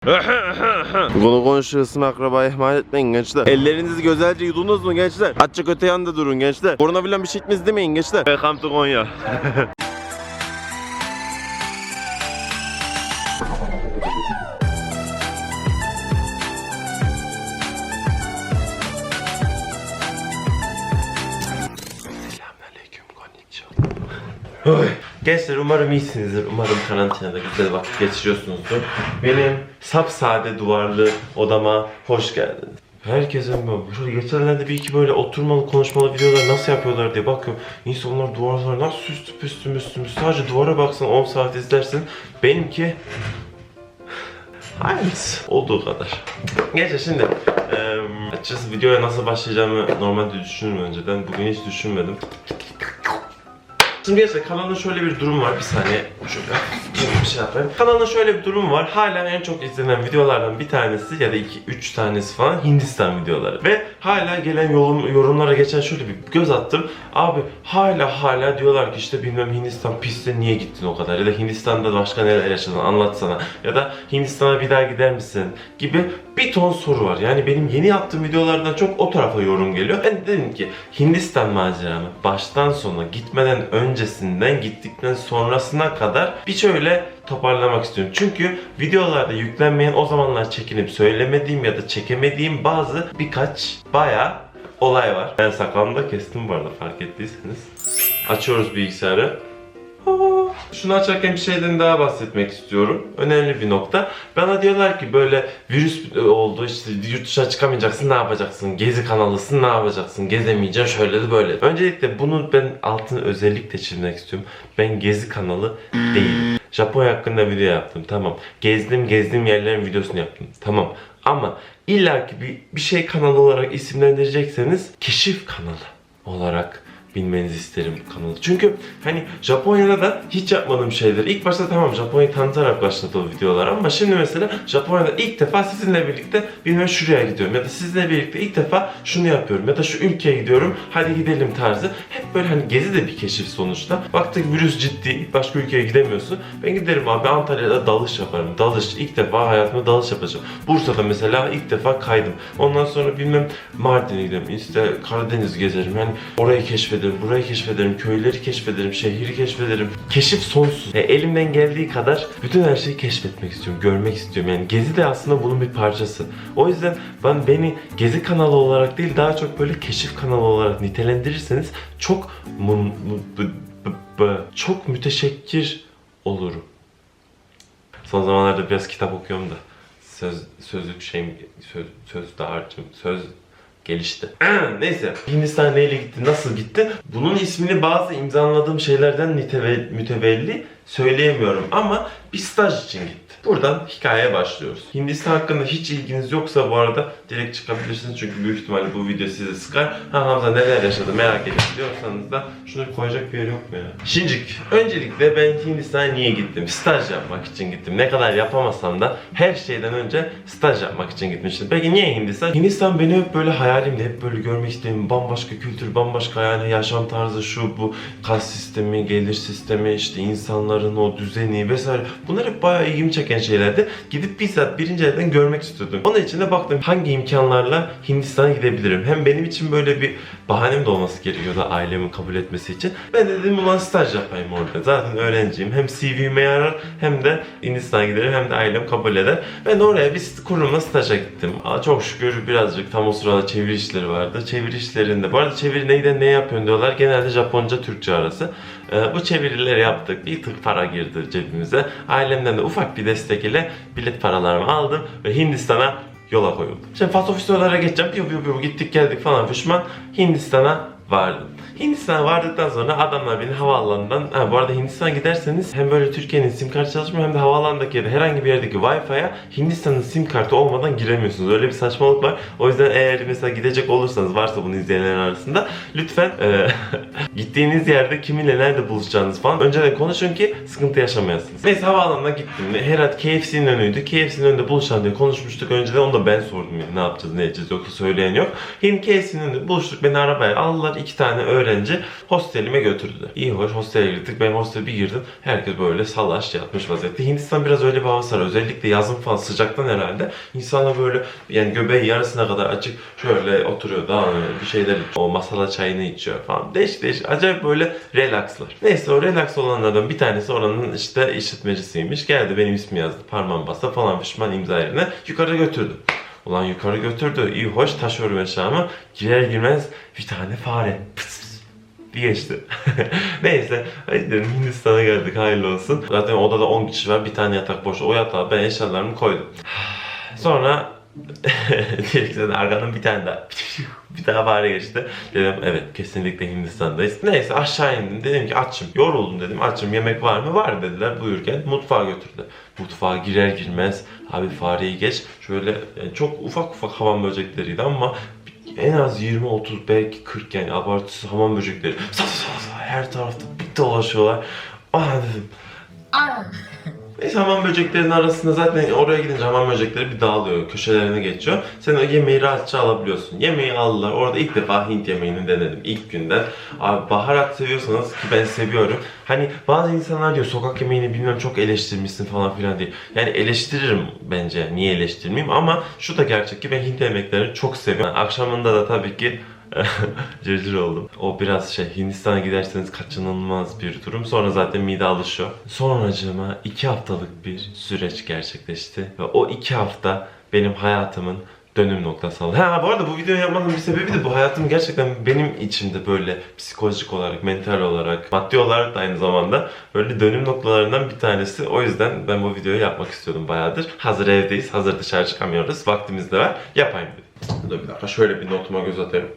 Konu konuşuyorsun akrabayı ihmal etmeyin gençler. Ellerinizi güzelce yudunuz mu gençler? Açık öte yanda durun gençler. Korona filan bir şey etmez demeyin gençler. Welcome to Konya. Selamünaleyküm konnichiwa. Gençler umarım iyisinizdir. Umarım karantinada güzel vakit geçiriyorsunuzdur. Benim sapsade duvarlı odama hoş geldiniz. Herkese. Şöyle geçenlerde bir iki böyle oturmalı konuşmalı videolar nasıl yapıyorlar diye bakıyorum. İnsanlar duvarlar nasıl süslü püslü müslü müslü. Sadece duvara baksan 10 saat izlersin. Benimki Hayırlısı. Olduğu kadar. Gençler şimdi eee açıkçası videoya nasıl başlayacağımı normalde düşünürüm önceden. Bugün hiç düşünmedim. Şimdi gençler kanalda şöyle bir durum var. Bir saniye şöyle bir şey yapayım. Kanalda şöyle bir durum var. Hala en çok izlenen videolardan bir tanesi ya da iki, üç tanesi falan Hindistan videoları. Ve hala gelen yorum, yorumlara geçen şöyle bir göz attım. Abi hala hala diyorlar ki işte bilmem Hindistan piste niye gittin o kadar? Ya da Hindistan'da başka neler yaşadın anlatsana. Ya da Hindistan'a bir daha gider misin? Gibi bir ton soru var. Yani benim yeni yaptığım videolardan çok o tarafa yorum geliyor. Ben de dedim ki Hindistan maceramı baştan sona gitmeden öncesinden gittikten sonrasına kadar bir şöyle toparlamak istiyorum. Çünkü videolarda yüklenmeyen o zamanlar çekinip söylemediğim ya da çekemediğim bazı birkaç bayağı olay var. Ben sakalımı da kestim bu arada fark ettiyseniz. Açıyoruz bilgisayarı. Şunu açarken bir şeyden daha bahsetmek istiyorum. Önemli bir nokta. Bana diyorlar ki böyle virüs oldu işte yurt dışına çıkamayacaksın ne yapacaksın? Gezi kanalısın ne yapacaksın? Gezemeyeceksin şöyle de böyle. Öncelikle bunu ben altını özellikle çizmek istiyorum. Ben gezi kanalı değilim. Japonya hakkında video yaptım tamam. Gezdim gezdiğim yerlerin videosunu yaptım tamam. Ama illaki bir, bir şey kanalı olarak isimlendirecekseniz keşif kanalı olarak bilmenizi isterim kanalı. Çünkü hani Japonya'da da hiç yapmadığım şeyler. İlk başta tamam Japonya'yı tanıtarak başladı o videolar ama şimdi mesela Japonya'da ilk defa sizinle birlikte bilmem şuraya gidiyorum ya da sizinle birlikte ilk defa şunu yapıyorum ya da şu ülkeye gidiyorum hadi gidelim tarzı. Hep böyle hani gezi de bir keşif sonuçta. Baktık virüs ciddi başka ülkeye gidemiyorsun. Ben giderim abi Antalya'da dalış yaparım. Dalış ilk defa hayatımda dalış yapacağım. Bursa'da mesela ilk defa kaydım. Ondan sonra bilmem Mardin'e giderim. İşte Karadeniz gezerim. Yani orayı keşfederim, burayı keşfederim, köyleri keşfederim, şehri keşfederim. Keşif sonsuz. E, elimden geldiği kadar bütün her şeyi keşfetmek istiyorum, görmek istiyorum. Yani gezi de aslında bunun bir parçası. O yüzden ben beni gezi kanalı olarak değil daha çok böyle keşif kanalı olarak nitelendirirseniz çok çok müteşekkir olurum. Son zamanlarda biraz kitap okuyorum da söz sözlük şeyim söz söz dağarcığım söz gelişti. Neyse Hindistan neyle gitti nasıl gitti bunun ismini bazı imzaladığım şeylerden mütevelli söyleyemiyorum ama bir staj için gitti. Buradan hikayeye başlıyoruz. Hindistan hakkında hiç ilginiz yoksa bu arada direkt çıkabilirsiniz çünkü büyük ihtimalle bu video sizi sıkar. Ha Hamza neler yaşadı merak edin diyorsanız da şunu koyacak bir yer yok mu ya? Şincik, öncelikle ben Hindistan'a niye gittim? Staj yapmak için gittim. Ne kadar yapamasam da her şeyden önce staj yapmak için gitmiştim. Peki niye Hindistan? Hindistan beni hep böyle hayalimde, hep böyle görmek istediğim bambaşka kültür, bambaşka yani yaşam tarzı şu bu kas sistemi, gelir sistemi, işte insanların o düzeni vesaire. Bunlar hep bayağı ilgimi çeken şeylerdi. Gidip bizzat birinci elden görmek istiyordum. Onun için de baktım hangi imkanlarla Hindistan'a gidebilirim. Hem benim için böyle bir bahanem de olması gerekiyordu ailemin kabul etmesi için. Ben de dedim ulan staj yapayım orada. Zaten öğrenciyim. Hem CV'me yarar hem de Hindistan'a giderim hem de ailem kabul eder. Ben de oraya bir kurumla staja gittim. Aa, çok şükür birazcık tam o sırada çeviri işleri vardı. Çeviri işlerinde. Bu arada çeviri neyden ne yapıyorsun diyorlar. Genelde Japonca Türkçe arası. Ee, bu çevirileri yaptık. Bir tık para girdi cebimize. Ailemden de ufak bir destek ile bilet paralarımı aldım ve Hindistan'a yola koyuldum. Şimdi fasofistolara geçeceğim. Piu piu piu gittik geldik falan fişman. Hindistan'a vardım. Hindistan'a vardıktan sonra adamlar beni havaalanından, ha bu arada Hindistan'a giderseniz hem böyle Türkiye'nin sim kartı çalışmıyor hem de havaalanındaki ya da herhangi bir yerdeki Wi-Fi'ye Hindistan'ın sim kartı olmadan giremiyorsunuz. Öyle bir saçmalık var. O yüzden eğer mesela gidecek olursanız varsa bunu izleyenler arasında lütfen e, gittiğiniz yerde kiminle nerede buluşacağınız falan önceden konuşun ki sıkıntı yaşamayasınız. Neyse havaalanına gittim. Herhalde KFC'nin önüydü. KFC'nin önünde buluşalım diye konuşmuştuk önceden. Onu da ben sordum ne yapacağız ne edeceğiz yoksa söyleyen yok. Hindi KFC'nin önünde buluştuk. Beni arabaya aldılar. iki tane öğrenci öğrenci hostelime götürdü. İyi hoş hostele girdik. Ben hostele bir girdim. Herkes böyle salaş yatmış vaziyette. Hindistan biraz öyle bir havası var. Özellikle yazın falan sıcaktan herhalde. İnsanlar böyle yani göbeği yarısına kadar açık şöyle oturuyor daha bir şeyler o masala çayını içiyor falan. Değişik değişik acayip böyle relaxlar. Neyse o relax olanlardan bir tanesi oranın işte işletmecisiymiş. Geldi benim ismi yazdı. Parmağım bastı falan pişman imza yerine yukarı götürdü. Ulan yukarı götürdü. İyi hoş taş örme. Girer girmez bir tane fare. Pıs geçti. Neyse hadi Hindistan'a geldik hayırlı olsun. Zaten odada 10 kişi var bir tane yatak boş. O yatağa ben eşyalarımı koydum. Sonra Direkt zaten arkadan bir tane daha bir daha fare geçti. Dedim evet kesinlikle Hindistan'dayız. Neyse aşağı indim. Dedim ki açım. Yoruldum dedim. Açım. Yemek var mı? Var dediler. Buyurken mutfağa götürdü. Mutfağa girer girmez abi fareyi geç. Şöyle yani çok ufak ufak hamam böcekleriydi ama en az 20-30 belki 40 yani abartısız hamam böcekleri. Sa sa sa her tarafta bir dolaşıyorlar. Ah dedim. Neyse hamam böceklerinin arasında zaten oraya gidince hamam böcekleri bir dağılıyor, köşelerine geçiyor. Sen o yemeği rahatça alabiliyorsun. Yemeği aldılar. Orada ilk defa Hint yemeğini denedim ilk günden. Abi baharat seviyorsanız ki ben seviyorum. Hani bazı insanlar diyor sokak yemeğini bilmem çok eleştirmişsin falan filan diye. Yani eleştiririm bence. Niye eleştirmeyeyim ama şu da gerçek ki ben Hint yemeklerini çok seviyorum. Akşamında da tabii ki Cırcır oldum. O biraz şey Hindistan'a giderseniz kaçınılmaz bir durum. Sonra zaten mide alışıyor. Sonracığıma iki haftalık bir süreç gerçekleşti. Ve o iki hafta benim hayatımın dönüm noktası oldu. Ha bu arada bu videoyu yapmanın bir sebebi de bu hayatım gerçekten benim içimde böyle psikolojik olarak, mental olarak, maddi olarak da aynı zamanda böyle dönüm noktalarından bir tanesi. O yüzden ben bu videoyu yapmak istiyordum bayağıdır. Hazır evdeyiz, hazır dışarı çıkamıyoruz. Vaktimiz de var. Yapayım dedim. Dur bir dakika şöyle bir notuma göz atayım.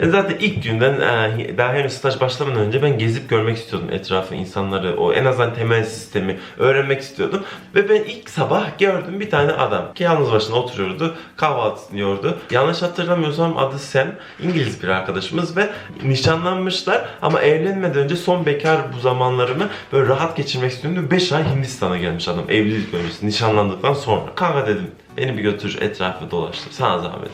E zaten ilk günden e, daha henüz staj başlamadan önce ben gezip görmek istiyordum etrafı, insanları, o en azından temel sistemi öğrenmek istiyordum. Ve ben ilk sabah gördüm bir tane adam ki yalnız başına oturuyordu, kahvaltısını yiyordu. Yanlış hatırlamıyorsam adı Sam, İngiliz bir arkadaşımız ve nişanlanmışlar ama evlenmeden önce son bekar bu zamanlarımı böyle rahat geçirmek istiyorum. 5 ay Hindistan'a gelmiş adam evlilik öncesi, nişanlandıktan sonra. Kanka dedim, beni bir götür etrafı dolaştır, sana zahmet.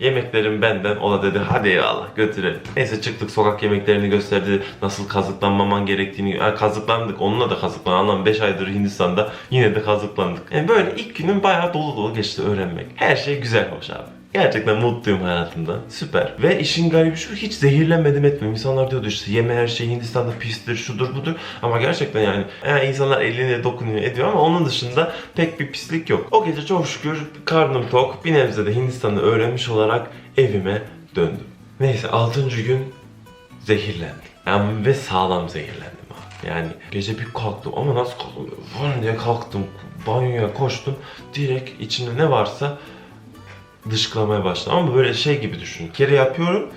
Yemeklerim benden. O da dedi hadi eyvallah götürelim. Neyse çıktık sokak yemeklerini gösterdi. Nasıl kazıklanmaman gerektiğini. Ha, kazıklandık. Onunla da kazıklan. Anlam 5 aydır Hindistan'da yine de kazıklandık. Yani böyle ilk günüm bayağı dolu dolu geçti öğrenmek. Her şey güzel hoş abi. Gerçekten mutluyum hayatımda. Süper. Ve işin garibi şu hiç zehirlenmedim etmiyorum. İnsanlar diyordu işte yeme her şey Hindistan'da pistir, şudur budur. Ama gerçekten yani, yani insanlar eline dokunuyor ediyor ama onun dışında pek bir pislik yok. O gece çok şükür karnım tok. Bir nebze de Hindistan'ı öğrenmiş olarak evime döndüm. Neyse 6. gün zehirlendim. Yani ve sağlam zehirlendim abi. Yani gece bir kalktım ama nasıl kalktım? Vın diye kalktım. Banyoya koştum. Direkt içinde ne varsa dışkılamaya başladım. Ama böyle şey gibi düşün. Bir kere yapıyorum.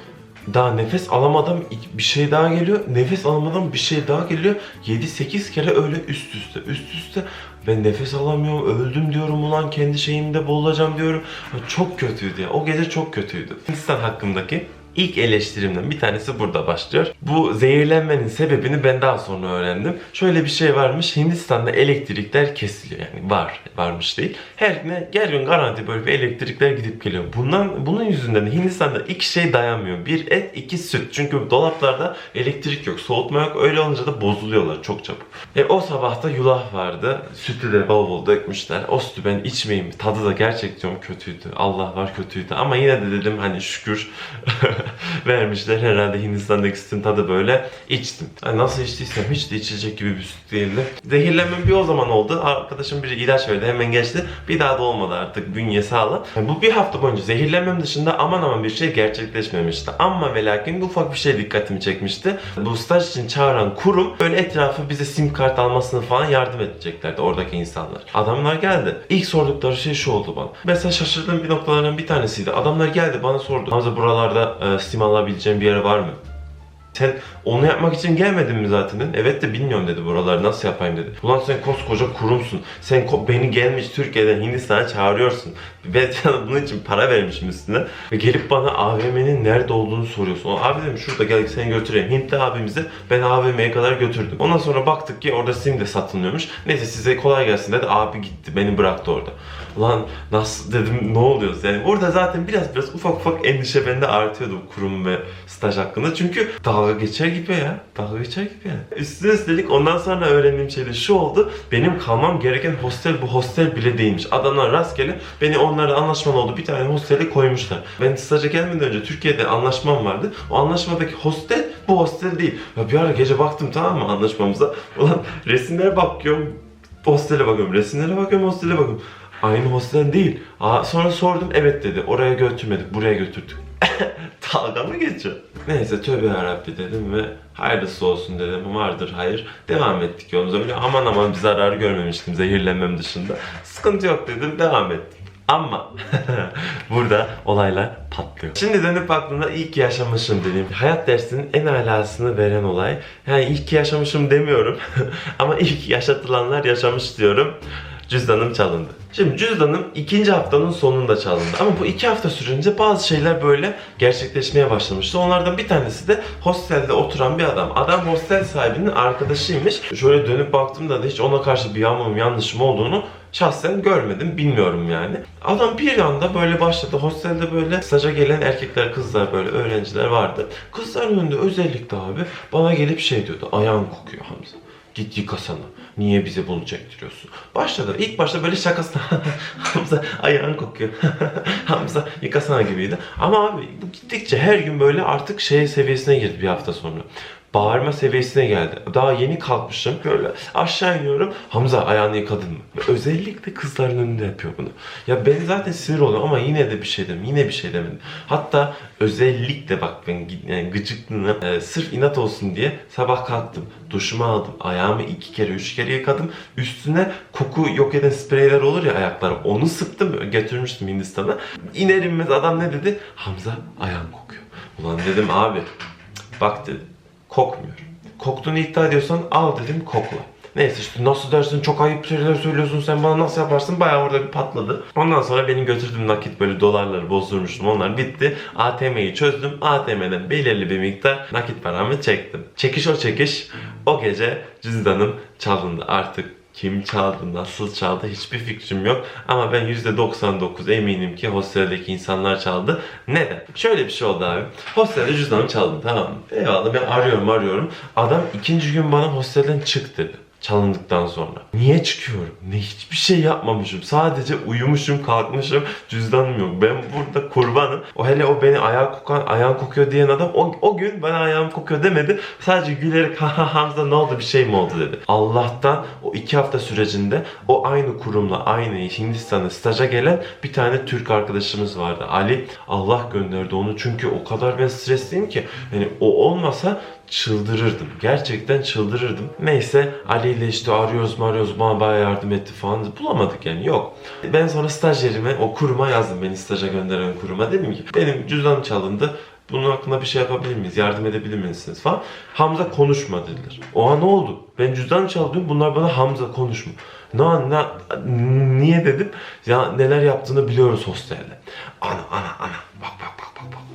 Daha nefes alamadan bir şey daha geliyor. Nefes alamadan bir şey daha geliyor. 7-8 kere öyle üst üste üst üste. Ben nefes alamıyorum. Öldüm diyorum ulan kendi şeyimde boğulacağım diyorum. Çok kötüydü ya. O gece çok kötüydü. Hindistan hakkındaki İlk eleştirimden bir tanesi burada başlıyor. Bu zehirlenmenin sebebini ben daha sonra öğrendim. Şöyle bir şey varmış. Hindistan'da elektrikler kesiliyor. Yani var. Varmış değil. Her güne her gün garanti böyle bir elektrikler gidip geliyor. Bundan bunun yüzünden de Hindistan'da iki şey dayanmıyor. Bir et, iki süt. Çünkü dolaplarda elektrik yok, soğutma yok. Öyle olunca da bozuluyorlar çok çabuk. E, o sabahta yulaf vardı. Sütü de bol bol dökmüşler. O sütü ben içmeyeyim. Tadı da gerçekten kötüydü. Allah var kötüydü. Ama yine de dedim hani şükür vermişler. Herhalde Hindistan'daki sütün tadı böyle içtim. Yani nasıl içtiysem hiç de içilecek gibi bir süt değildi. Zehirlenmem bir o zaman oldu. Arkadaşım bir ilaç verdi hemen geçti. Bir daha da olmadı artık bünye sağlam. Yani bu bir hafta boyunca zehirlenmem dışında aman aman bir şey gerçekleşmemişti. Ama ve lakin ufak bir şey dikkatimi çekmişti. Bu staj için çağıran kurum böyle etrafı bize sim kart almasını falan yardım edeceklerdi oradaki insanlar. Adamlar geldi. İlk sordukları şey şu oldu bana. Mesela şaşırdığım bir noktalardan bir tanesiydi. Adamlar geldi bana sordu. Hamza buralarda e, sim alabileceğim bir yer var mı? Sen Onu yapmak için gelmedin mi zaten dedim. Evet de bilmiyorum dedi buraları nasıl yapayım dedi. Ulan sen koskoca kurumsun. Sen beni gelmiş Türkiye'den Hindistan'a çağırıyorsun. Ben sana bunun için para vermişim üstüne. Ve gelip bana AVM'nin nerede olduğunu soruyorsun. O abi dedim şurada gel seni götüreyim. Hintli abimizi ben AVM'ye kadar götürdüm. Ondan sonra baktık ki orada sim de satılmıyormuş. Neyse size kolay gelsin dedi. Abi gitti beni bıraktı orada. Ulan nasıl dedim ne oluyoruz yani. Orada zaten biraz biraz ufak ufak endişe bende artıyordu bu kurum ve staj hakkında. Çünkü dalga geçer gibi ya. Dalga geçer gibi yani. Üstüne üstelik ondan sonra öğrendiğim şey de şu oldu. Benim kalmam gereken hostel bu hostel bile değilmiş. Adamlar rastgele beni onlarla anlaşmalı oldu. Bir tane hostele koymuşlar. Ben staja gelmeden önce Türkiye'de anlaşmam vardı. O anlaşmadaki hostel bu hostel değil. Ya bir ara gece baktım tamam mı anlaşmamıza. Ulan resimlere bakıyorum. Hostele bakıyorum. Resimlere bakıyorum. Hostele bakıyorum. Aynı hostel değil. Aa, sonra sordum evet dedi. Oraya götürmedik. Buraya götürdük. Dalga mı geçiyor? Neyse tövbe yarabbi dedim ve hayırlısı olsun dedim. Vardır hayır. Devam ettik yolumuza. Böyle aman aman bir zarar görmemiştim zehirlenmem dışında. Sıkıntı yok dedim. Devam ettim. Ama burada olaylar patlıyor. Şimdi dönüp baktığımda iyi ki yaşamışım dediğim hayat dersinin en alasını veren olay. Yani iyi ki yaşamışım demiyorum ama iyi ki yaşatılanlar yaşamış diyorum. Cüzdanım çalındı. Şimdi cüzdanım ikinci haftanın sonunda çalındı. Ama bu iki hafta sürünce bazı şeyler böyle gerçekleşmeye başlamıştı. Onlardan bir tanesi de hostelde oturan bir adam. Adam hostel sahibinin arkadaşıymış. Şöyle dönüp baktığımda da hiç ona karşı bir yanmam yanlışım olduğunu şahsen görmedim. Bilmiyorum yani. Adam bir anda böyle başladı. Hostelde böyle staja gelen erkekler, kızlar böyle öğrenciler vardı. Kızların önünde özellikle abi bana gelip şey diyordu. Ayağın kokuyor Hamza. Git yıkasana. Niye bize bunu çektiriyorsun? Başladı. İlk başta böyle şakasına Hamza ayağın kokuyor. Hamza yıkasana gibiydi. Ama abi bu gittikçe her gün böyle artık şey seviyesine girdi bir hafta sonra. Bağırma seviyesine geldi. Daha yeni kalkmışım. Böyle aşağı iniyorum. Hamza ayağını yıkadın mı? Özellikle kızların önünde yapıyor bunu. Ya ben zaten sinir oluyorum ama yine de bir şey dedim. Yine bir şey demedim. Hatta özellikle bak ben yani gıcıklığına e, sırf inat olsun diye sabah kalktım. Duşumu aldım. Ayağımı iki kere, üç kere yıkadım. Üstüne koku yok eden spreyler olur ya ayaklara. Onu sıktım. Götürmüştüm Hindistan'a. İner inmez adam ne dedi? Hamza ayağın kokuyor. Ulan dedim abi bak dedim kokmuyor. Koktuğunu iddia ediyorsan al dedim kokla. Neyse işte nasıl dersin çok ayıp şeyler söylüyorsun sen bana nasıl yaparsın bayağı orada bir patladı. Ondan sonra benim götürdüğüm nakit böyle dolarları bozdurmuştum onlar bitti. ATM'yi çözdüm. ATM'den belirli bir miktar nakit paramı çektim. Çekiş o çekiş o gece cüzdanım çalındı artık. Kim çaldı, nasıl çaldı hiçbir fikrim yok. Ama ben %99 eminim ki hosteldeki insanlar çaldı. Neden? Şöyle bir şey oldu abi. Hostelde cüzdanım çaldı tamam mı? Eyvallah ben arıyorum arıyorum. Adam ikinci gün bana hostelden çık dedi çalındıktan sonra. Niye çıkıyorum? Ne hiçbir şey yapmamışım. Sadece uyumuşum, kalkmışım. Cüzdanım yok. Ben burada kurbanım. O hele o beni ayağı kokan, ayağın kokuyor diyen adam o, o gün bana ayağım kokuyor demedi. Sadece gülerek ha ha Hamza ne oldu bir şey mi oldu dedi. Allah'tan o iki hafta sürecinde o aynı kurumla aynı Hindistan'a staja gelen bir tane Türk arkadaşımız vardı. Ali Allah gönderdi onu çünkü o kadar ben stresliyim ki yani o olmasa çıldırırdım. Gerçekten çıldırırdım. Neyse Ali ile işte arıyoruz arıyoruz bana bayağı yardım etti falan. Bulamadık yani yok. Ben sonra stajyerime o kuruma yazdım beni staja gönderen kuruma. Dedim ki benim cüzdanım çalındı. Bunun hakkında bir şey yapabilir miyiz? Yardım edebilir misiniz falan. Hamza konuşma dediler. Oha ne oldu? Ben cüzdanı çaldım. Bunlar bana Hamza konuşma. Ne, ne, niye dedim? Ya neler yaptığını biliyoruz hostelde. Ana ana ana.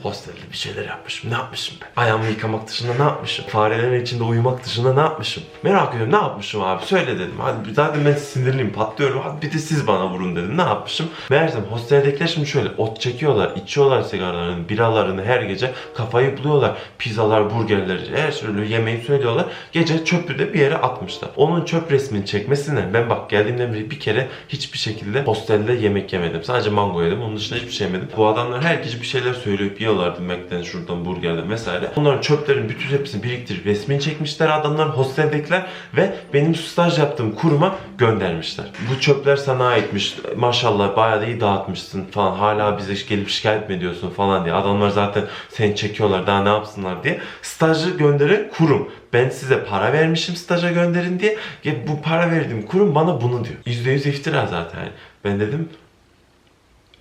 Hostelde bir şeyler yapmışım. Ne yapmışım ben? Ayağımı yıkamak dışında ne yapmışım? Farelerin içinde uyumak dışında ne yapmışım? Merak ediyorum ne yapmışım abi? Söyle dedim. Hadi zaten ben sinirliyim patlıyorum. Hadi bir de siz bana vurun dedim. Ne yapmışım? Meğersem hosteldekiler şimdi şöyle ot çekiyorlar. içiyorlar sigaralarını, biralarını her gece. Kafayı buluyorlar. Pizzalar, burgerler, her türlü yemeği söylüyorlar. Gece çöpü de bir yere atmışlar. Onun çöp resmini çekmesine ben bak geldiğimden beri bir kere hiçbir şekilde hostelde yemek yemedim. Sadece mango yedim. Onun dışında hiçbir şey yemedim. Bu adamlar her gece bir şeyler söyleyip yiyorlardı. Mac'den, şuradan, burgerden vesaire. Onların çöplerin bütün hepsini biriktirip resmini çekmişler adamlar hosteldekiler ve benim staj yaptığım kuruma göndermişler. Bu çöpler sana aitmiş. Maşallah bayağı da iyi dağıtmışsın falan. Hala bize gelip şikayet mi ediyorsun falan diye. Adamlar zaten seni çekiyorlar daha ne yapsınlar diye. Stajı gönderen kurum. Ben size para vermişim staja gönderin diye. Ya bu para verdiğim kurum bana bunu diyor. %100 iftira zaten. Ben dedim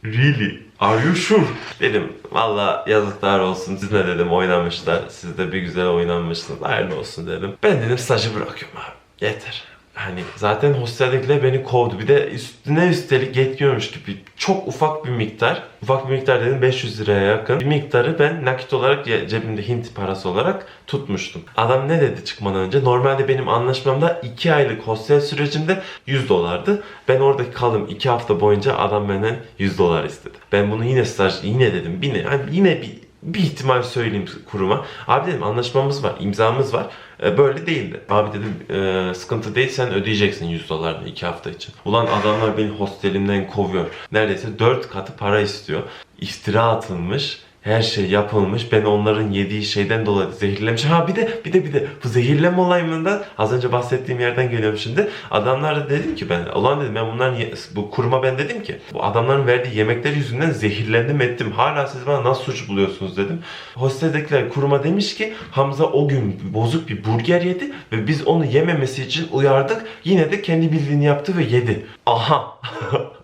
Really? Are you sure? Dedim valla yazıklar olsun. Siz ne dedim oynamışlar. Siz de bir güzel oynanmışsınız. Hayırlı olsun dedim. Ben dedim stajı bırakıyorum abi. Yeter. Hani zaten hosteldekiler beni kovdu. Bir de üstüne üstelik yetmiyormuş gibi çok ufak bir miktar. Ufak bir miktar dedim 500 liraya yakın. Bir miktarı ben nakit olarak cebimde Hint parası olarak tutmuştum. Adam ne dedi çıkmadan önce? Normalde benim anlaşmamda 2 aylık hostel sürecimde 100 dolardı. Ben orada kaldım 2 hafta boyunca adam benden 100 dolar istedi. Ben bunu yine staj yine dedim. Yine, hani yine bir bir ihtimal söyleyeyim kuruma. Abi dedim anlaşmamız var, imzamız var. E, böyle değildi. Abi dedim e, sıkıntı değil sen ödeyeceksin 100 dolarını 2 hafta için. Ulan adamlar beni hostelimden kovuyor. Neredeyse 4 katı para istiyor. İftira atılmış. Her şey yapılmış. Ben onların yediği şeyden dolayı zehirlemiş. Ha bir de bir de bir de bu zehirleme olayından az önce bahsettiğim yerden geliyorum şimdi. Adamlara dedim ki ben ulan dedim ben bunların bu kuruma ben dedim ki bu adamların verdiği yemekler yüzünden zehirlendim ettim. Hala siz bana nasıl suç buluyorsunuz dedim. Hosteldekiler kuruma demiş ki Hamza o gün bozuk bir burger yedi ve biz onu yememesi için uyardık. Yine de kendi bildiğini yaptı ve yedi. Aha.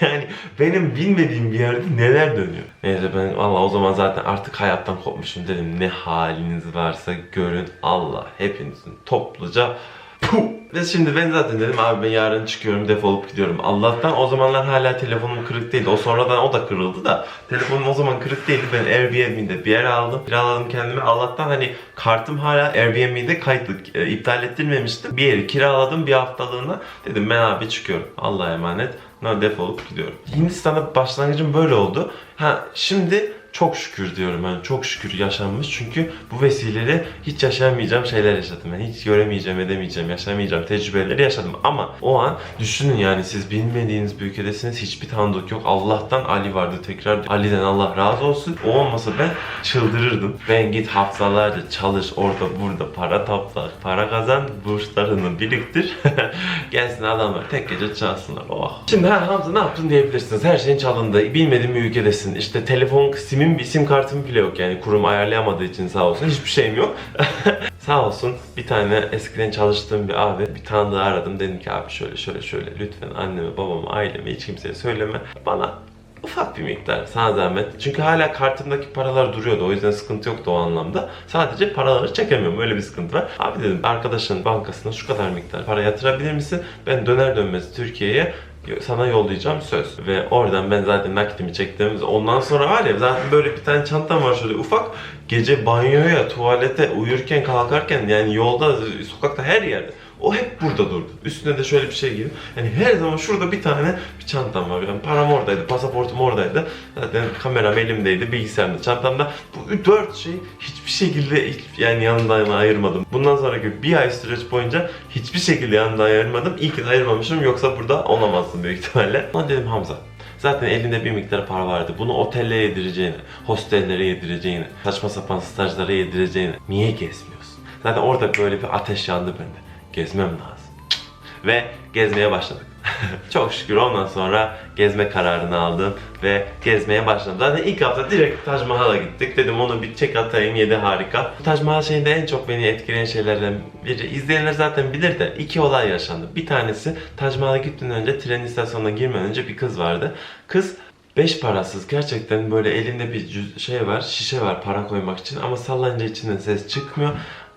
yani benim bilmediğim bir yerde neler dönüyor. Neyse ben valla o zaman zaten artık hayattan kopmuşum dedim. Ne haliniz varsa görün Allah hepinizin topluca Puh! Ve şimdi ben zaten dedim abi ben yarın çıkıyorum defolup gidiyorum. Allah'tan o zamanlar hala telefonum kırık değildi. O sonradan o da kırıldı da telefonum o zaman kırık değildi. Ben Airbnb'de bir yer aldım. Kiraladım kendime. Allah'tan hani kartım hala Airbnb'de kayıtlı. E, iptal ettirmemiştim. Bir yeri kiraladım bir haftalığına. Dedim ben abi çıkıyorum. Allah'a emanet. Defolup gidiyorum. Hindistan'da başlangıcım böyle oldu. Ha şimdi çok şükür diyorum ben. Çok şükür yaşanmış. Çünkü bu vesileyle hiç yaşayamayacağım şeyler yaşadım. Ben hiç göremeyeceğim, edemeyeceğim, yaşamayacağım tecrübeleri yaşadım. Ama o an düşünün yani siz bilmediğiniz bir ülkedesiniz. Hiçbir tanıdık yok. Allah'tan Ali vardı tekrar. Ali'den Allah razı olsun. O olmasa ben çıldırırdım. Ben git haftalarca çalış orada burada para topla, para kazan, burslarını biriktir. Gelsin adamlar tek gece çalsınlar. Oh. Şimdi ha Hamza ne yaptın diyebilirsiniz. Her şeyin çalındı. Bilmediğim bir ülkedesin. İşte telefon simin bir sim kartım bile yok yani kurum ayarlayamadığı için sağ olsun. Hiçbir şeyim yok. sağ olsun bir tane eskiden çalıştığım bir abi bir tanıdığı aradım. Dedim ki abi şöyle şöyle şöyle lütfen anneme babama aileme hiç kimseye söyleme. Bana ufak bir miktar sana zahmet. Çünkü hala kartımdaki paralar duruyordu. O yüzden sıkıntı yoktu o anlamda. Sadece paraları çekemiyorum. Öyle bir sıkıntı var. Abi dedim arkadaşın bankasına şu kadar miktar para yatırabilir misin? Ben döner dönmez Türkiye'ye sana yollayacağım söz. Ve oradan ben zaten nakitimi çektiğimiz ondan sonra var ya zaten böyle bir tane çantam var şöyle ufak. Gece banyoya, tuvalete, uyurken, kalkarken yani yolda, sokakta her yerde. O hep burada durdu. Üstüne de şöyle bir şey giydim. Yani her zaman şurada bir tane bir çantam var. Yani param oradaydı, pasaportum oradaydı. Zaten kameram elimdeydi, bilgisayarımda, çantamda. Bu dört şey hiçbir şekilde hiç, yani yanından ayırmadım. Bundan sonraki bir ay süreç boyunca hiçbir şekilde yanından ayırmadım. İyi ki de ayırmamışım yoksa burada olamazdım büyük ihtimalle. Ama dedim Hamza, Zaten elinde bir miktar para vardı. Bunu otelle yedireceğine, hostellere yedireceğine, saçma sapan stajlara yedireceğine niye gezmiyorsun? Zaten orada böyle bir ateş yandı bende. Gezmem lazım. Ve gezmeye başladık. Çok şükür ondan sonra gezme kararını aldım ve gezmeye başladım. Zaten ilk hafta direkt Taj Mahal'a gittik. Dedim onu bir çek atayım yedi harika. Taj Mahal şeyinde en çok beni etkileyen şeylerden biri. İzleyenler zaten bilir de iki olay yaşandı. Bir tanesi Taj Mahal'a gitmeden önce tren istasyonuna girmeden önce bir kız vardı. Kız Beş parasız gerçekten böyle elinde bir şey var, şişe var para koymak için ama sallayınca içinden ses çıkmıyor.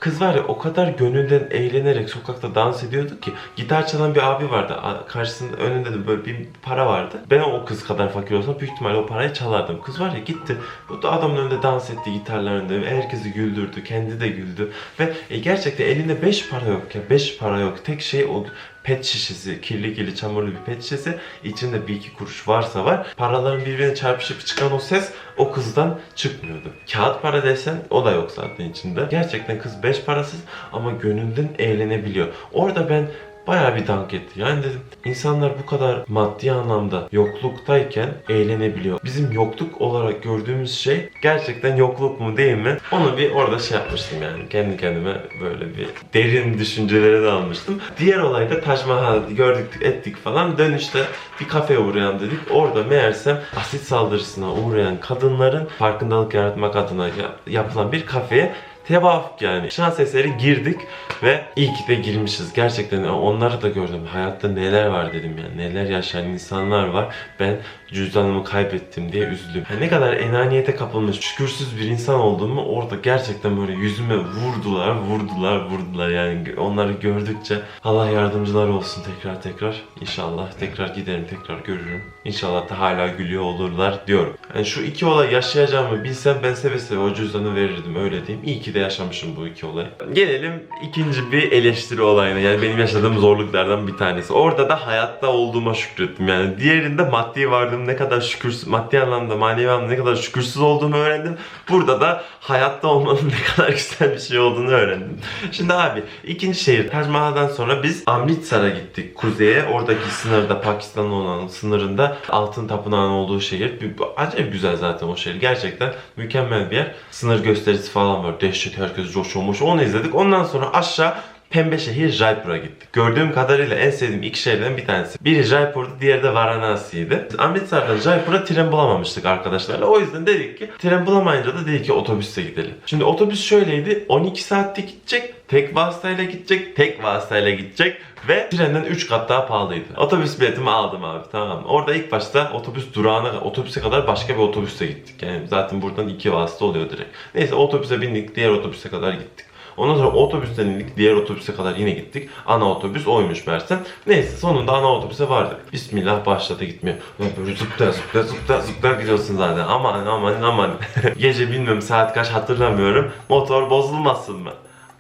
Kız var ya o kadar gönülden eğlenerek sokakta dans ediyordu ki gitar çalan bir abi vardı. Karşısında önünde de böyle bir para vardı. Ben o kız kadar fakir olsam büyük ihtimalle o parayı çalardım. Kız var ya gitti. Bu da adamın önünde dans etti gitarlar önünde. Herkesi güldürdü. Kendi de güldü. Ve e, gerçekten elinde beş para yok ya. Beş para yok. Tek şey o pet şişesi, kirli kirli çamurlu bir pet şişesi. İçinde bir iki kuruş varsa var. Paraların birbirine çarpışıp çıkan o ses o kızdan çıkmıyordu. Kağıt para desen o da yok zaten içinde. Gerçekten kız beş parasız ama gönülden eğlenebiliyor. Orada ben bayağı bir dank etti. Yani dedim insanlar bu kadar maddi anlamda yokluktayken eğlenebiliyor. Bizim yokluk olarak gördüğümüz şey gerçekten yokluk mu değil mi? Onu bir orada şey yapmıştım yani. Kendi kendime böyle bir derin düşüncelere dalmıştım. Diğer olayda Taj Mahal gördük ettik falan. Dönüşte bir kafeye uğrayalım dedik. Orada meğersem asit saldırısına uğrayan kadınların farkındalık yaratmak adına ya- yapılan bir kafeye tevafuk yani. Şans eseri girdik ve iyi ki de girmişiz. Gerçekten onları da gördüm. Hayatta neler var dedim yani. Neler yaşayan insanlar var. Ben cüzdanımı kaybettim diye üzüldüm. Yani ne kadar enaniyete kapılmış, şükürsüz bir insan olduğumu orada gerçekten böyle yüzüme vurdular, vurdular, vurdular. Yani onları gördükçe Allah yardımcılar olsun tekrar tekrar. İnşallah tekrar giderim, tekrar görürüm. İnşallah da hala gülüyor olurlar diyorum. Yani şu iki olay yaşayacağımı bilsem ben seve seve o cüzdanı verirdim öyle diyeyim. İyi ki de yaşamışım bu iki olayı. Gelelim ikinci bir eleştiri olayına. Yani benim yaşadığım zorluklardan bir tanesi. Orada da hayatta olduğuma şükrettim. Yani diğerinde maddi varlığım ne kadar şükürsüz, maddi anlamda, manevi anlamda ne kadar şükürsüz olduğumu öğrendim. Burada da hayatta olmanın ne kadar güzel bir şey olduğunu öğrendim. Şimdi abi ikinci şehir Taj Mahal'dan sonra biz Amritsar'a gittik kuzeye. Oradaki sınırda Pakistan'la olan sınırında altın tapınağın olduğu şehir. Acayip güzel zaten o şehir. Gerçekten mükemmel bir yer. Sınır gösterisi falan var. Dehşet herkes coşuyormuş. Onu izledik. Ondan sonra aşağı Pembe şehir Jaipur'a gittik. Gördüğüm kadarıyla en sevdiğim iki şehirden bir tanesi. Biri Jaipur'du, diğeri de Varanasi'ydi. Amritsar'dan Jaipur'a tren bulamamıştık arkadaşlarla. O yüzden dedik ki tren bulamayınca da dedik ki otobüste gidelim. Şimdi otobüs şöyleydi. 12 saatte gidecek, tek vasıtayla gidecek, tek vasıtayla gidecek ve trenden 3 kat daha pahalıydı. Otobüs biletimi aldım abi tamam mı? Orada ilk başta otobüs durağına, otobüse kadar başka bir otobüste gittik. Yani zaten buradan iki vasıta oluyor direkt. Neyse otobüse bindik, diğer otobüse kadar gittik. Ondan sonra otobüsten indik, diğer otobüse kadar yine gittik. Ana otobüs oymuş meğersem. Neyse sonunda ana otobüse vardık. Bismillah başladı gitmiyor. Ya böyle zıplar zıplar zıplar zıplar gidiyorsun zaten. Aman aman aman. Gece bilmiyorum saat kaç hatırlamıyorum. Motor bozulmasın mı?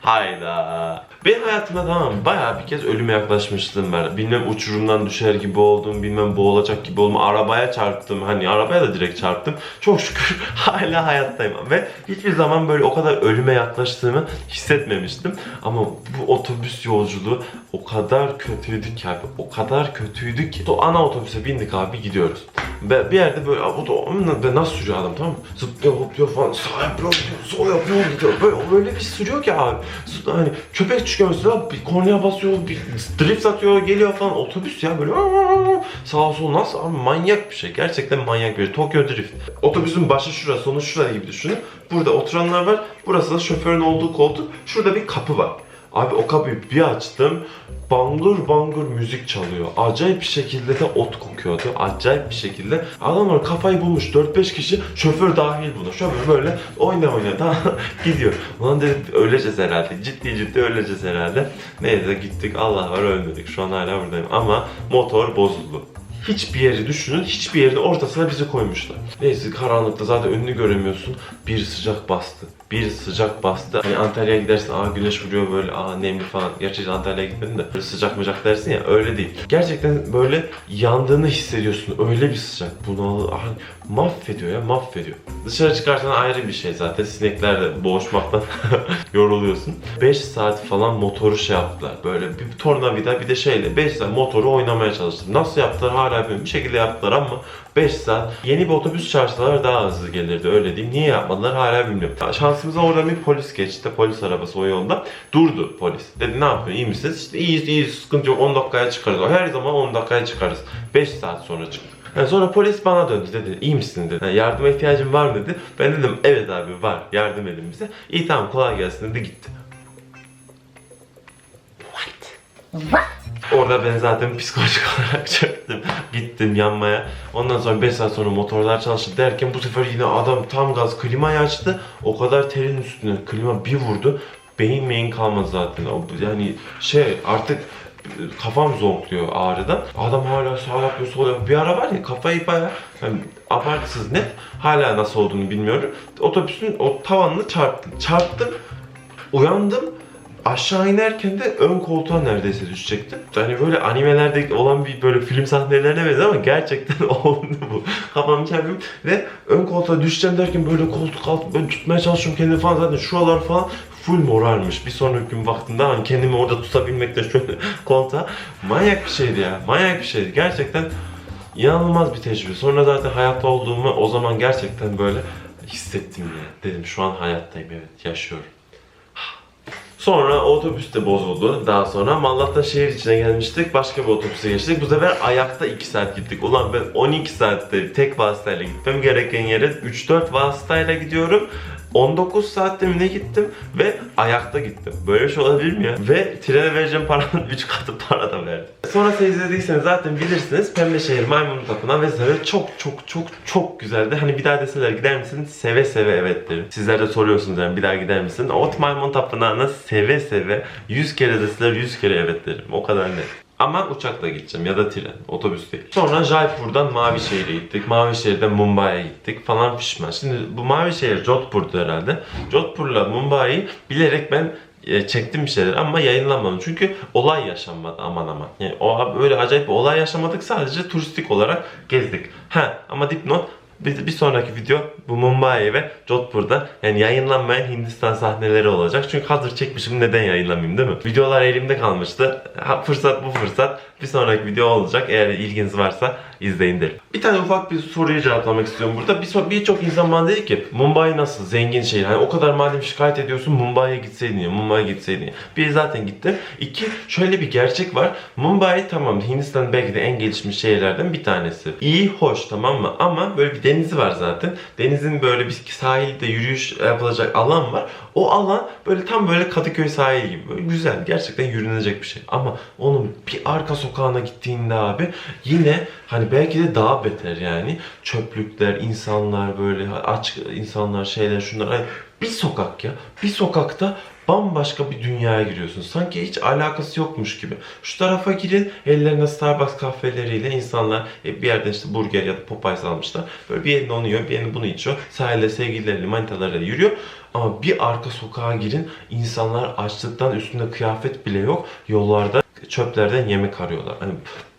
Hayda. Benim hayatımda tamam bayağı bir kez ölüme yaklaşmıştım ben. Bilmem uçurumdan düşer gibi oldum, bilmem boğulacak gibi oldum. Arabaya çarptım. Hani arabaya da direkt çarptım. Çok şükür hala hayattayım. Ve hiçbir zaman böyle o kadar ölüme yaklaştığımı hissetmemiştim. Ama bu otobüs yolculuğu o kadar kötüydü ki abi. O kadar kötüydü ki. O ana otobüse bindik abi gidiyoruz. Ve bir yerde böyle bu da nasıl sürüyor adam tamam mı? Zıplıyor hopluyor falan sağ yapıyor sol yapıyor gidiyor böyle böyle bir sürüyor ki abi. Hani köpek çıkıyor mesela bir kornaya basıyor bir drift atıyor geliyor falan otobüs ya böyle sağa sol nasıl abi manyak bir şey gerçekten manyak bir şey. Tokyo Drift. Otobüsün başı şura sonu şura gibi düşünün. Burada oturanlar var burası da şoförün olduğu koltuk şurada bir kapı var. Abi o kapıyı bir açtım. Bangır bangır müzik çalıyor. Acayip bir şekilde de ot kokuyordu. Acayip bir şekilde. Adamlar kafayı bulmuş. 4-5 kişi şoför dahil buna. Şoför böyle oyna oyna tamam gidiyor. Ulan dedim öleceğiz herhalde. Ciddi ciddi öleceğiz herhalde. Neyse gittik Allah var ölmedik. Şu an hala buradayım. Ama motor bozuldu. Hiçbir yeri düşünün, hiçbir yerin ortasına bizi koymuşlar. Neyse karanlıkta zaten önünü göremiyorsun. Bir sıcak bastı. Bir sıcak bastı. Hani Antalya'ya gidersin, aa güneş vuruyor böyle, aa nemli falan. Gerçi Antalya'ya gitmedim de böyle sıcak mıcak dersin ya öyle değil. Gerçekten böyle yandığını hissediyorsun. Öyle bir sıcak. Bunu ah, mahvediyor ya, mahvediyor. Dışarı çıkarsan ayrı bir şey zaten. Sineklerle boğuşmaktan yoruluyorsun. 5 saat falan motoru şey yaptılar. Böyle bir tornavida bir de şeyle 5 saat motoru oynamaya çalıştım. Nasıl yaptılar hala bilmiyorum. Bir şekilde yaptılar ama 5 saat yeni bir otobüs çağırsalar daha hızlı gelirdi öyle diyeyim. Niye yapmadılar hala bilmiyorum. Şansımıza orada bir polis geçti. Polis arabası o yolda. Durdu polis. Dedi ne yapıyorsun iyi misiniz? İşte iyiyiz iyiyiz sıkıntı yok 10 dakikaya çıkarız. Her zaman 10 dakikaya çıkarız. 5 saat sonra çıktık. Yani sonra polis bana döndü dedi iyi misin dedi. Yani yardıma ihtiyacın var mı dedi. Ben dedim evet abi var yardım edin bize. İyi tamam kolay gelsin dedi gitti. Orada ben zaten psikolojik olarak çöktüm. Gittim yanmaya. Ondan sonra 5 saat sonra motorlar çalıştı derken bu sefer yine adam tam gaz klimayı açtı. O kadar terin üstüne klima bir vurdu. Beyin meyin kalmadı zaten. Yani şey artık kafam zonkluyor ağrıdan. Adam hala sağ yapıyor sol yapıyor. Bir ara var ya kafayı baya yani abartısız net hala nasıl olduğunu bilmiyorum. Otobüsün o tavanını çarptım. Çarptım. Uyandım. Aşağı inerken de ön koltuğa neredeyse düşecektim. Yani böyle animelerde olan bir böyle film sahnelerine benziyor ama gerçekten oldu bu. Kafam çarptım ve ön koltuğa düşeceğim derken böyle koltuk altı böyle tutmaya çalışıyorum kendimi falan zaten şuralar falan full morarmış. Bir sonraki gün baktığımda hani kendimi orada tutabilmekte şöyle koltuğa manyak bir şeydi ya. Manyak bir şeydi. Gerçekten inanılmaz bir tecrübe. Sonra zaten hayatta olduğumu o zaman gerçekten böyle hissettim ya. Dedim şu an hayattayım evet yaşıyorum. Sonra otobüs de bozuldu. Daha sonra Mallat'tan şehir içine gelmiştik. Başka bir otobüse geçtik. Bu sefer ayakta 2 saat gittik. Ulan ben 12 saatte tek vasıtayla gitmem gereken yere 3-4 vasıtayla gidiyorum. 19 saatte mi ne gittim ve ayakta gittim. Böyle şey olabilir mi ya? Ve trene vereceğim paranın 3 katı para da verdim. Sonra siz izlediyseniz zaten bilirsiniz. Pembe Şehir Maymun Tapınağı vesaire çok çok çok çok güzeldi. Hani bir daha deseler gider misin? Seve seve evet derim. Sizler de soruyorsunuz yani bir daha gider misin? Ot Maymun Tapınağı'na seve seve 100 kere deseler 100 kere evet derim. O kadar net. Ama uçakla gideceğim ya da tren, otobüs değil. Sonra Jaipur'dan Mavişehir'e gittik. Mavişehir'den Mumbai'ye gittik falan pişman. Şimdi bu Mavişehir Jodhpur'du herhalde. Jodhpur'la Mumbai'yi bilerek ben e, çektim bir şeyler ama yayınlamadım. Çünkü olay yaşanmadı aman aman. Yani o böyle acayip bir olay yaşamadık. Sadece turistik olarak gezdik. Ha ama dipnot bir, bir sonraki video bu Mumbai ve Jodhpur'da yani yayınlanmayan Hindistan sahneleri olacak. Çünkü hazır çekmişim neden yayınlamayayım değil mi? Videolar elimde kalmıştı. Ha, fırsat bu fırsat. Bir sonraki video olacak. Eğer ilginiz varsa izleyin derim. Bir tane ufak bir soruyu cevaplamak istiyorum burada. Bir so- Birçok insan bana dedi ki Mumbai nasıl? Zengin şehir. Hani o kadar madem şikayet ediyorsun Mumbai'ye gitseydin ya. Mumbai'ye gitseydin ya. Bir zaten gittim. İki şöyle bir gerçek var. Mumbai tamam Hindistan belki de en gelişmiş şehirlerden bir tanesi. İyi, hoş tamam mı? Ama böyle bir denizi var zaten. Denizin böyle bir sahilde yürüyüş yapılacak alan var. O alan böyle tam böyle Kadıköy sahili gibi. Böyle güzel. Gerçekten yürünecek bir şey. Ama onun bir arka sokağına gittiğinde abi yine hani belki de daha beter yani. Çöplükler, insanlar böyle aç insanlar şeyler şunlar. Hani bir sokak ya. Bir sokakta bambaşka bir dünyaya giriyorsun. Sanki hiç alakası yokmuş gibi. Şu tarafa girin, ellerine Starbucks kahveleriyle insanlar e, bir yerde işte burger ya da Popeyes almışlar. Böyle bir yerinde onu yiyor, bir yerinde bunu içiyor. Sahilde sevgilileriyle, manitalarıyla yürüyor. Ama bir arka sokağa girin, insanlar açlıktan üstünde kıyafet bile yok. Yollarda çöplerden yemek arıyorlar. Hani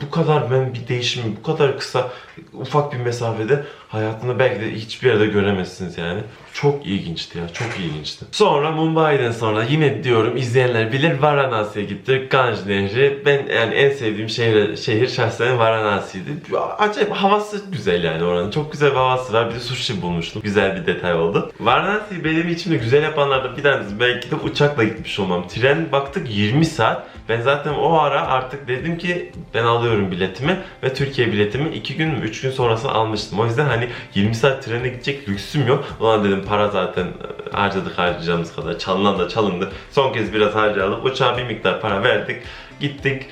bu kadar ben bir değişimi bu kadar kısa ufak bir mesafede hayatında belki de hiçbir yerde göremezsiniz yani. Çok ilginçti ya çok ilginçti. Sonra Mumbai'den sonra yine diyorum izleyenler bilir Varanasi'ye gittik. Ganj Nehri. Ben yani en sevdiğim şehir, şehir şahsen Varanasi'ydi. Acayip havası güzel yani oranın. Çok güzel bir havası var. Bir de sushi bulmuştum. Güzel bir detay oldu. Varanasi'yi benim içimde güzel yapanlardan bir tanesi. Belki de uçakla gitmiş olmam. Tren baktık 20 saat. Ben zaten o ara artık dedim ki ben alıyorum biletimi ve Türkiye biletimi 2 gün mü 3 gün sonrasında almıştım. O yüzden hani 20 saat trene gidecek lüksüm yok. Ulan dedim para zaten e, harcadık harcayacağımız kadar. Çalınan da çalındı. Son kez biraz harcayalım. Uçağa bir miktar para verdik. Gittik.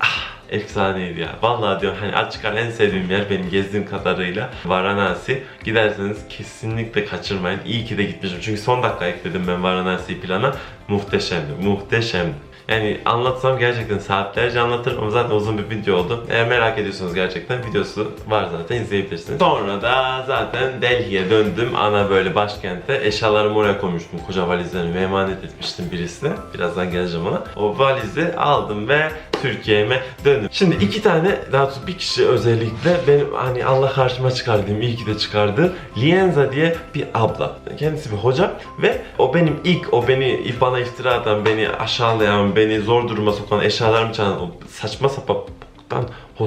Ah, efsaneydi ya. Vallahi diyorum hani açık ara en sevdiğim yer benim gezdiğim kadarıyla Varanasi. Giderseniz kesinlikle kaçırmayın. İyi ki de gitmişim. Çünkü son dakika ekledim ben Varanasi'yi plana. Muhteşemdi. Muhteşemdi. Yani anlatsam gerçekten saatlerce anlatırım ama zaten uzun bir video oldu. Eğer merak ediyorsanız gerçekten videosu var zaten izleyebilirsiniz. Sonra da zaten Delhi'ye döndüm. Ana böyle başkente. Eşyalarımı oraya koymuştum. Koca valizlerimi emanet etmiştim birisine. Birazdan geleceğim ona. O valizi aldım ve Türkiye'me döndüm. Şimdi iki tane daha doğrusu bir kişi özellikle benim hani Allah karşıma çıkardığım iyi ki de çıkardı. Lienza diye bir abla. Kendisi bir hoca ve o benim ilk o beni bana iftira atan, beni aşağılayan, beni zor duruma sokan, eşyalarımı çalan o saçma sapan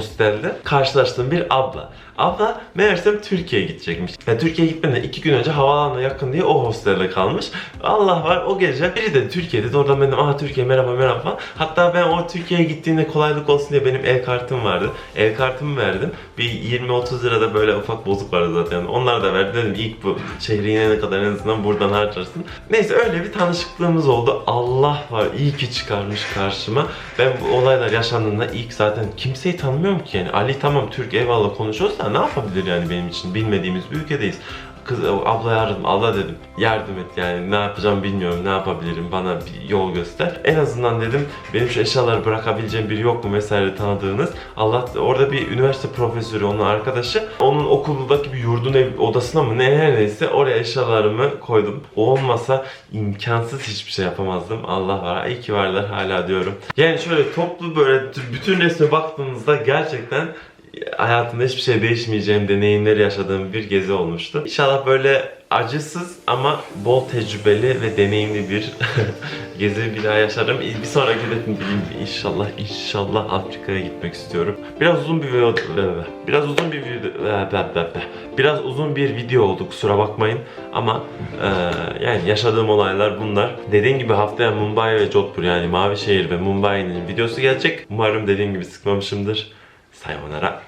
hostelde karşılaştığım bir abla. Abla meğersem Türkiye'ye gidecekmiş. Yani Türkiye'ye gitmeden iki gün önce havaalanına yakın diye o hostelde kalmış. Allah var o gece biri de Türkiye'de de oradan benim aha Türkiye merhaba merhaba. Hatta ben o Türkiye'ye gittiğinde kolaylık olsun diye benim el kartım vardı. El kartımı verdim. Bir 20-30 lirada böyle ufak bozuk vardı zaten. Onları da verdim. Dedim ilk bu şehre inene kadar en azından buradan harcarsın. Neyse öyle bir tanışıklığımız oldu. Allah var iyi ki çıkarmış karşıma. Ben bu olaylar yaşandığında ilk zaten kimseyi tanımıyorum ki yani. Ali tamam Türk eyvallah konuşuyoruz da ne yapabilir yani benim için bilmediğimiz bir ülkedeyiz. Kız abla yardım abla dedim yardım et yani ne yapacağım bilmiyorum ne yapabilirim bana bir yol göster. En azından dedim benim şu eşyaları bırakabileceğim biri yok mu vesaire tanıdığınız. Allah orada bir üniversite profesörü onun arkadaşı onun okuldaki bir yurdun ev odasına mı ne her neyse oraya eşyalarımı koydum. O olmasa imkansız hiçbir şey yapamazdım. Allah var iyi ki varlar hala diyorum. Yani şöyle toplu böyle bütün resme baktığınızda gerçekten hayatımda hiçbir şey değişmeyeceğim deneyimleri yaşadığım bir gezi olmuştu. İnşallah böyle acısız ama bol tecrübeli ve deneyimli bir gezi bir daha yaşarım. Bir sonraki hedefim inşallah inşallah Afrika'ya gitmek istiyorum. Biraz uzun bir video biraz uzun bir video biraz uzun bir video oldu kusura bakmayın ama e, yani yaşadığım olaylar bunlar. Dediğim gibi haftaya Mumbai ve Jodhpur yani Mavi Şehir ve Mumbai'nin videosu gelecek. Umarım dediğim gibi sıkmamışımdır. さようなら。